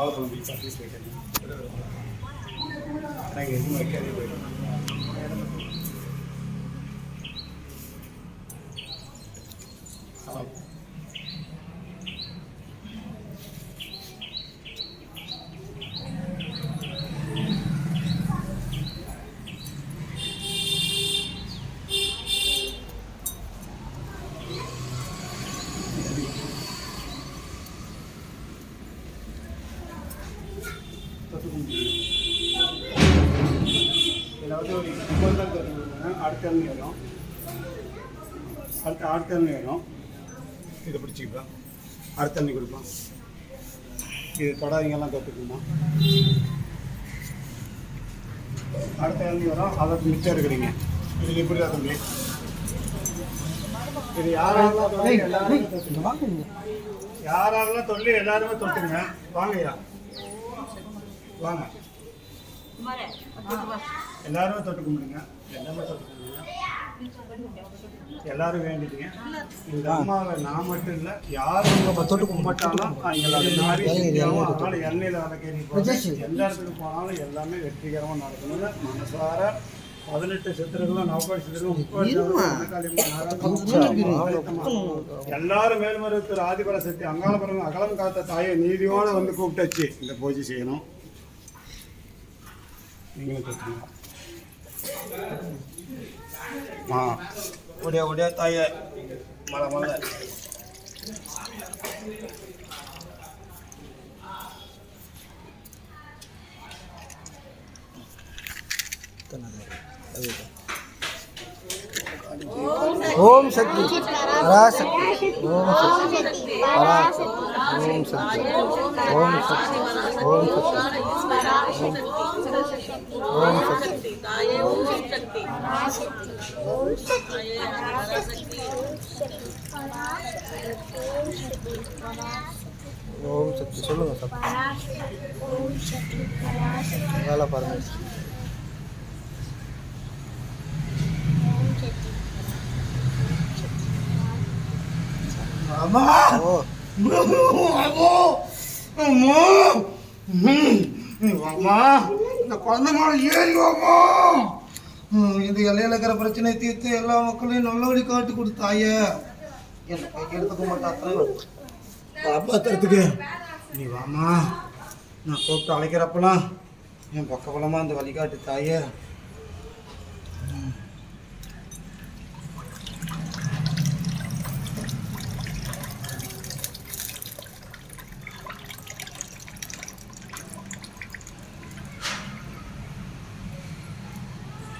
வாழைப்பழம் piece piece வைக்கணும் நாங்கள் எதுவும் வைக்காதே போயிடும் இறங்கி வரும் அடுத்த அடுத்த இறங்கி வரும் இதை பிடிச்சிக்கலாம். அடுத்த தண்ணி கொடுப்போம் இது தொடாதீங்கெல்லாம் தொட்டுக்குமா அடுத்த இறங்கி வரும். அதை மிச்சம் இருக்கிறீங்க இது இப்படி தான் தம்பி. இது யாரெல்லாம் தொட்டு எல்லாருமே தொட்டுங்க யாரெல்லாம் தொல்லி எல்லாருமே தொட்டுங்க வாங்கய்யா. வாங்க. எல்லாருமே தொட்டு கும்பிடுங்க. எல்லாமே தொட்டு கும்பிடுங்க எல்லாரும் வேண்டிடுங்க இந்த அம்மாவை நான் மட்டும் இல்லை யாரும் உங்க தொட்டு கும்பிட்டாலும் அதனால எண்ணெயில் விளக்கேறி போகிறோம் எந்த இடத்துக்கு போனாலும் எல்லாமே வெற்றிகரமாக நடக்கணும்னு மனசார பதினெட்டு சித்திரங்களும் நவபாடி சித்திரங்களும் எல்லாரும் மேல்மருவத்தூர் ஆதிபர சக்தி அங்காளபுரம் அகலம் காத்த தாயை நீதியோட வந்து கூப்பிட்டாச்சு. இந்த பூஜை செய்யணும். நீங்களும் கேட்டுருங்க ஆ ஒடியா ஒடியா தாயே மலை மலை ஓம் சக்தி. ஓம் சக்தி. ஓம் சக்தி. ஓம் சக்தி. ஓம் சக்தி ஓம் சக்தி ஓம் சக்தி சொல்லுங்க சக்தி. வேலை பரமேஸ்வரி அம்மா ஓ. அம்மா அம்மா இந்த குழந்தை மேல ஏறி வாமா இது எல்லையில் இருக்கிற பிரச்சனை தீர்த்து எல்லா மக்களையும் நல்ல வழி காட்டி கொடுத்தாய என்னை கைக்கு எடுத்துக்க மாட்டாங்க காப்பாத்துறதுக்கு. நீ வாமா நான் கூப்பிட்டு அழைக்கிறப்பெல்லாம் என் பக்கபலமாக அந்த வழிகாட்டு தாயே இதாயம்மா எங்க மூஞ்சி விட்டு போதும் பாருங்க நல்லா இருக்கு அப்படி இருக்கீங்க. இன்னும்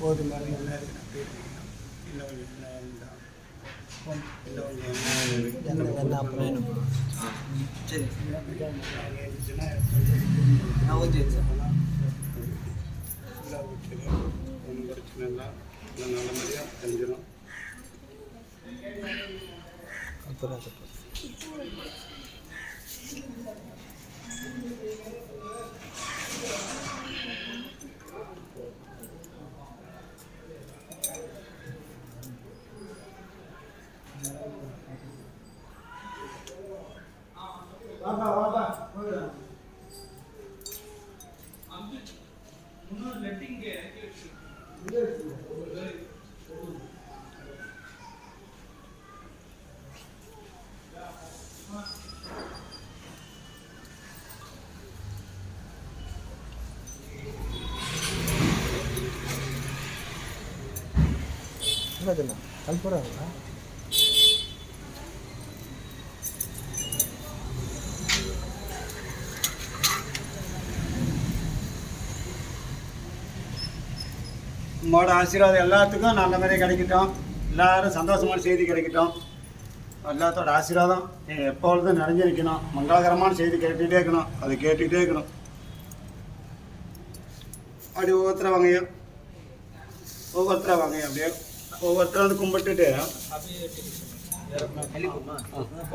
கொஞ்சம் இன்னும் கொஞ்சம் போம். இன்னும் கொஞ்சம் என்ன என்ன அப்புறம் சரி நான் ஓகே சார் ஒன்றும் பிரச்சனை இல்லை. எல்லாம் நல்லபடியாக செஞ்சிடும் அப்புறம் என்னதுண்ணா கல்புறாங்களா உங்களோட ஆசீர்வாதம் எல்லாத்துக்கும் நல்ல மாதிரி கிடைக்கட்டும். எல்லாரும் சந்தோஷமான செய்தி கிடைக்கட்டும். எல்லாத்தோட ஆசீர்வாதம் எப்பொழுதும் நிறைஞ்சு நிற்கணும் மங்களகரமான செய்தி கேட்டுகிட்டே இருக்கணும். அது கேட்டுக்கிட்டே இருக்கணும். அப்படி ஒவ்வொருத்தரை வாங்கய்யா? ஒவ்வொருத்தரை வாங்கய்யா அப்படியே? ஒவ்வொருத்தரும் வந்து கும்பிட்டுட்டு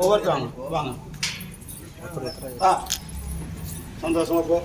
ஒவ்வொருத்தர் வாங்க. வாங்க. ஆ சந்தோஷமா போ.